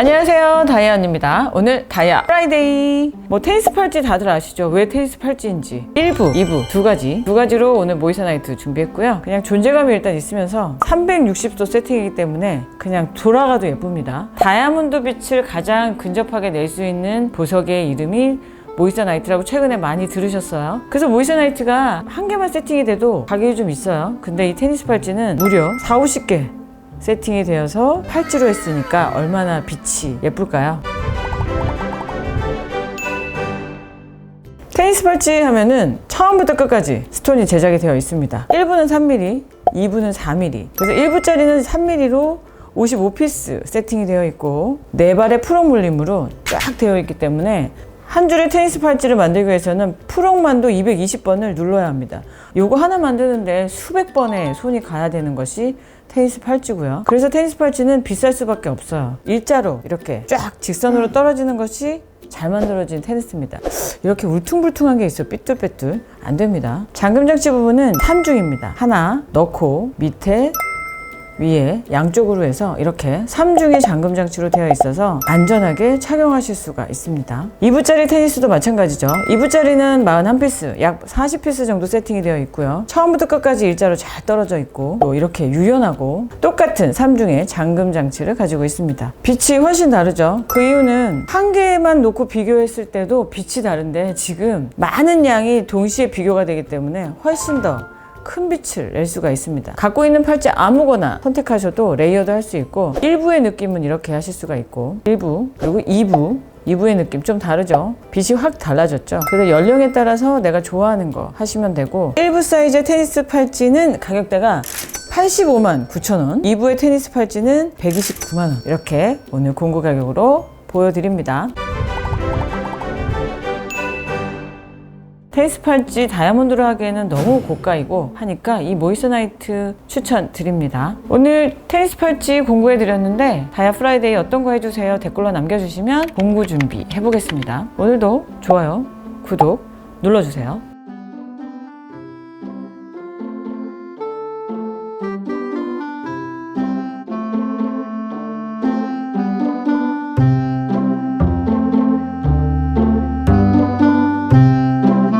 안녕하세요. 다이아 언니입니다. 오늘 다이아 프라이데이. 뭐 테니스 팔찌 다들 아시죠? 왜 테니스 팔찌인지. 1부 2부 두 가지. 두 가지로 오늘 모이사나이트 준비했고요. 그냥 존재감이 일단 있으면서 360도 세팅이기 때문에 그냥 돌아가도 예쁩니다. 다이아몬드 빛을 가장 근접하게 낼 수 있는 보석의 이름이 모이사 나이트라고 최근에 많이 들으셨어요. 그래서 모이사 나이트가 한 개만 세팅이 돼도 가격이 좀 있어요. 근데 이 테니스 팔찌는 무려 4, 50개 세팅이 되어서 팔찌로 했으니까 얼마나 빛이 예쁠까요? 테니스 팔찌 하면은 처음부터 끝까지 스톤이 제작이 되어 있습니다. 1부는 3mm, 2부는 4mm. 그래서 1부짜리는 3mm로 55피스 세팅이 되어 있고 네 발의 프록 물림으로 쫙 되어 있기 때문에 한 줄의 테니스 팔찌를 만들기 위해서는 프록만도 220번을 눌러야 합니다. 요거 하나 만드는데 수백 번의 손이 가야 되는 것이 테니스 팔찌고요. 그래서 테니스 팔찌는 비쌀 수밖에 없어요. 일자로 이렇게 쫙 직선으로 떨어지는 것이 잘 만들어진 테니스입니다. 이렇게 울퉁불퉁한 게 있어요. 삐뚤빼뚤. 안 됩니다. 잠금 장치 부분은 3중입니다. 하나 넣고 밑에 위에 양쪽으로 해서 이렇게 3중의 잠금 장치로 되어 있어서 안전하게 착용하실 수가 있습니다. 2부짜리 테니스도 마찬가지죠. 2부짜리는 41피스, 약 40피스 정도 세팅이 되어 있고요. 처음부터 끝까지 일자로 잘 떨어져 있고 또 이렇게 유연하고 똑같은 3중의 잠금 장치를 가지고 있습니다. 빛이 훨씬 다르죠. 그 이유는 한 개만 놓고 비교했을 때도 빛이 다른데 지금 많은 양이 동시에 비교가 되기 때문에 훨씬 더 큰 빛을 낼 수가 있습니다. 갖고 있는 팔찌 아무거나 선택하셔도 레이어드 할 수 있고 1부의 느낌은 이렇게 하실 수가 있고 1부 그리고 2부 2부의 느낌 좀 다르죠? 빛이 확 달라졌죠? 그래서 연령에 따라서 내가 좋아하는 거 하시면 되고 1부 사이즈의 테니스 팔찌는 가격대가 85만 9천 원 2부의 테니스 팔찌는 129만 원 이렇게 오늘 공구 가격으로 보여드립니다. 테니스 팔찌 다이아몬드로 하기에는 너무 고가이고 하니까 이 모이스나이트 추천드립니다. 오늘 테니스 팔찌 공구해 드렸는데 다이아 프라이데이 어떤 거 해주세요 댓글로 남겨주시면 공구 준비 해보겠습니다. 오늘도 좋아요, 구독 눌러주세요.